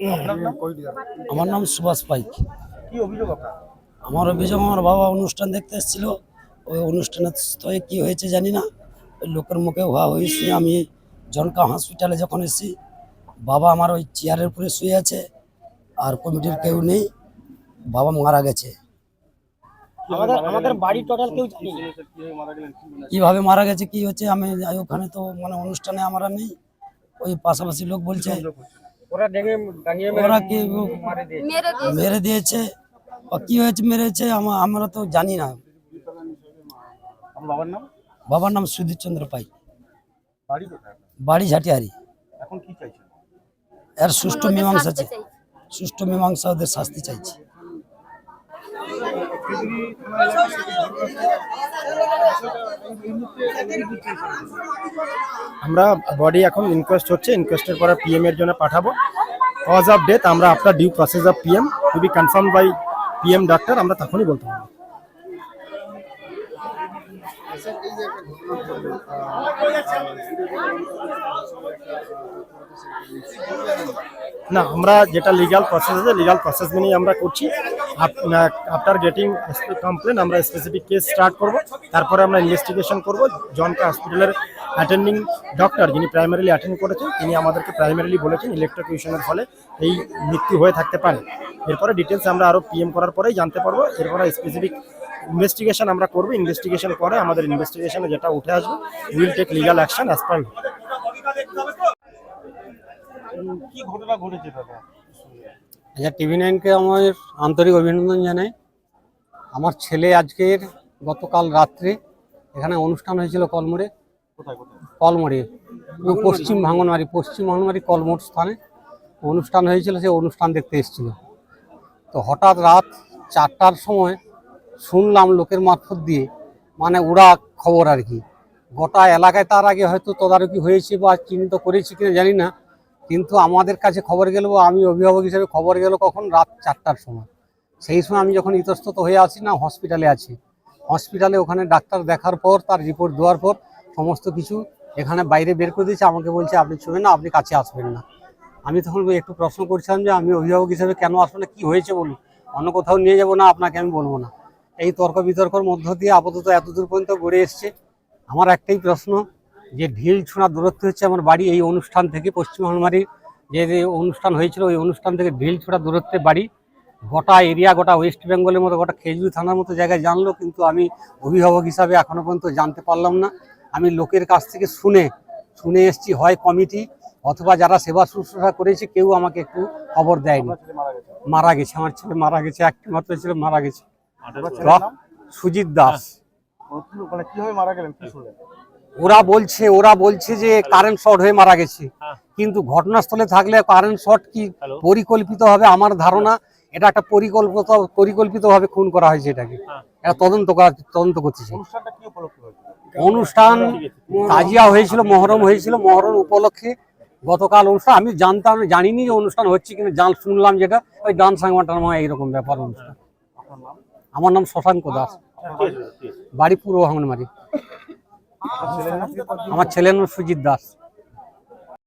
আপনার নাম? আমার নাম সুভাষ পাইক। কি অভিযোগ আপনার? আমার অভিযোগ আমার বাবা অনুষ্ঠান দেখতে এসেছিল। ওই অনুষ্ঠানের স্থলে কি হয়েছে জানি না। ওই লোকের মুখে হওয়া হয়েছে। আমি জনকা হসপিটালে যখন এসেছি বাবা আমার ওই চেয়ারের উপরে শুয়ে আছে আর কমিটির কেউ নেই। বাবা মারা গেছে। আমাদের আমাদের বাড়ি টোটাল কেউ জানি কীভাবে মারা গেছে কি হচ্ছে আমি ওখানে তো মানে অনুষ্ঠানে আমরা নেই। ওই পাশাপাশি লোক বলছে ওরা ডেঙ্গে ডাঙিয়ে ওরা কি মারে দিয়ে মেরে দিয়েছে। ও কি হয়েছে মেরেছে আমা- আমরা তো জানি না। আমার বাবার নাম? বাবার নাম সুধীর চন্দ্র পাই। বাড়ি কোথায়? আপনার? বাড়ি ঝাটিয়ারি এখন কি চাইছেন? এর সুষ্ঠু মীমাংসা চাই। সুষ্ঠু মীমাংসা ওদের শাস্তি চাইছি। আমরা বডি এখন ইনকোয়েস্ট হচ্ছে ইনকোয়েস্টের পরে পিএম এর জন্য পাঠাবো। কজ অফ ডেথ আমরা after due process of PM to be confirm by PM doctor আমরা তখনই বলতে পারব। না, আমরা যেটা লিগ্যাল প্রসেস আছে লিগাল প্রসেস মেনেই আমরা করছি। আফটার গেটিং কমপ্লেন আমরা স্পেসিফিক কেস স্টার্ট করব। তারপরে আমরা ইনভেস্টিগেশন করব। জনকা হসপিটালের অ্যাটেন্ডিং ডক্টর যিনি প্রাইমারিলি অ্যাটেন্ড করেছেন, তিনি আমাদেরকে প্রাইমারিলি বলেছেন ইলেকট্রোকিউশনের ফলে এই মৃত্যু হয়ে থাকতে পারে। এরপরে ডিটেলস আমরা আরও পিএম করার পরেই জানতে পারব। এরপরে স্পেসিফিক ইনভেস্টিগেশন আমরা করব। ইনভেস্টিগেশন পরে আমাদের ইনভেস্টিগেশনে যেটা উঠে আসবে will take legal action as per কি ঘটনা ঘটেছে দাদা? আচ্ছা টিভি নাইনকে আমার আন্তরিক অভিনন্দন জানাই। আমার ছেলে আজকের গতকাল রাত্রে এখানে অনুষ্ঠান হয়েছিল কলমোড়ে। কলমোড়ে পশ্চিম ভাঙনবাড়ি পশ্চিম ভাঙনবাড়ি কলমোড় স্থানে অনুষ্ঠান হয়েছিল সে অনুষ্ঠান দেখতে এসেছিল। তো হঠাৎ রাত চারটার সময় শুনলাম লোকের মারফত দিয়ে মানে ওরা খবর আর কি। গোটা এলাকায় তার আগে হয়তো তদারকি হয়েছে বা চিহ্নিত করেছে কিনা জানি না কিন্তু আমাদের কাছে খবর গেল, আমি অভিভাবক হিসেবে খবর গেল কখন? রাত চারটার সময়। সেই সময় আমি যখন ইতস্তত হয়ে আছি না হসপিটালে আছি। হসপিটালে ওখানে ডাক্তার দেখার পর, তার রিপোর্ট দেওয়ার পর, সমস্ত কিছু এখানে বাইরে বের করে দিয়েছে। আমাকে বলছে, আপনি ছুবেন না, আপনি কাছে আসবেন না। আমি তখন একটু প্রশ্ন করছিলাম যে, আমি অভিভাবক হিসেবে কেন আসব না কি হয়েছে বলুন? অন্য কোথাও নিয়ে যাব না, আপনাকে আমি বলব না। এই তর্ক বিতর্কর মধ্য দিয়ে আপাতত এতদূর পর্যন্ত গড়ে এসছে। আমার একটাই প্রশ্ন যে ঢিল ছোঁড়া দূরত্ব হচ্ছে আমার বাড়ি এই অনুষ্ঠান থেকে পশ্চিম হলমারির যে যে অনুষ্ঠান হয়েছিল ওই অনুষ্ঠান থেকে ঢিল ছোঁড়া দূরত্বে বাড়ি। গোটা এরিয়া গোটা ওয়েস্ট বেঙ্গলের মতো গোটা খেজুরি থানার মতো জায়গায় জানলো কিন্তু আমি অভিভাবক হিসাবে এখনও পর্যন্ত জানতে পারলাম না। আমি লোকের কাছ থেকে শুনে শুনে এসেছি হয় কমিটি অথবা যারা সেবা শুশ্রূষা করেছে কেউ আমাকে একটু খবর দেয়নি। মারা গেছে? আমার ছেলে মারা গেছে একটি মাত্র ছেলে মারা গেছে। সুজিত দাস। কি- মানে কীভাবে মারা গেলেন কি শুনলেন? ওরা বলছে ওরা বলছে যে কারেন্ট শর্ট হয়ে মারা গেছে। কিন্তু ঘটনাস্থলে থাকলে কারেন্ট শর্ট কি পরিকল্পিত হবে আমার ধারণা? এটা একটা পরিকল্পিত পরিকল্পিতভাবে খুন করা হয়েছে এটাকে। এটা তদন্ত করা তদন্ত করতেছে অনুষ্ঠান তাজিয়া হয়েছিল মহরম হয়েছিল মহরম উপলক্ষে গতকাল অনুষ্ঠান। আমি জানতাম জানিনি যে অনুষ্ঠান হচ্ছে কিনা জান শুনলাম যেটা। ওই ডান সাংবাটার এইরকম ব্যাপার অনুষ্ঠান। আমার নাম শশাঙ্ক দাস। বাড়ি? পূর্ব নাম আমার ছেলের নাম সুজিত দাস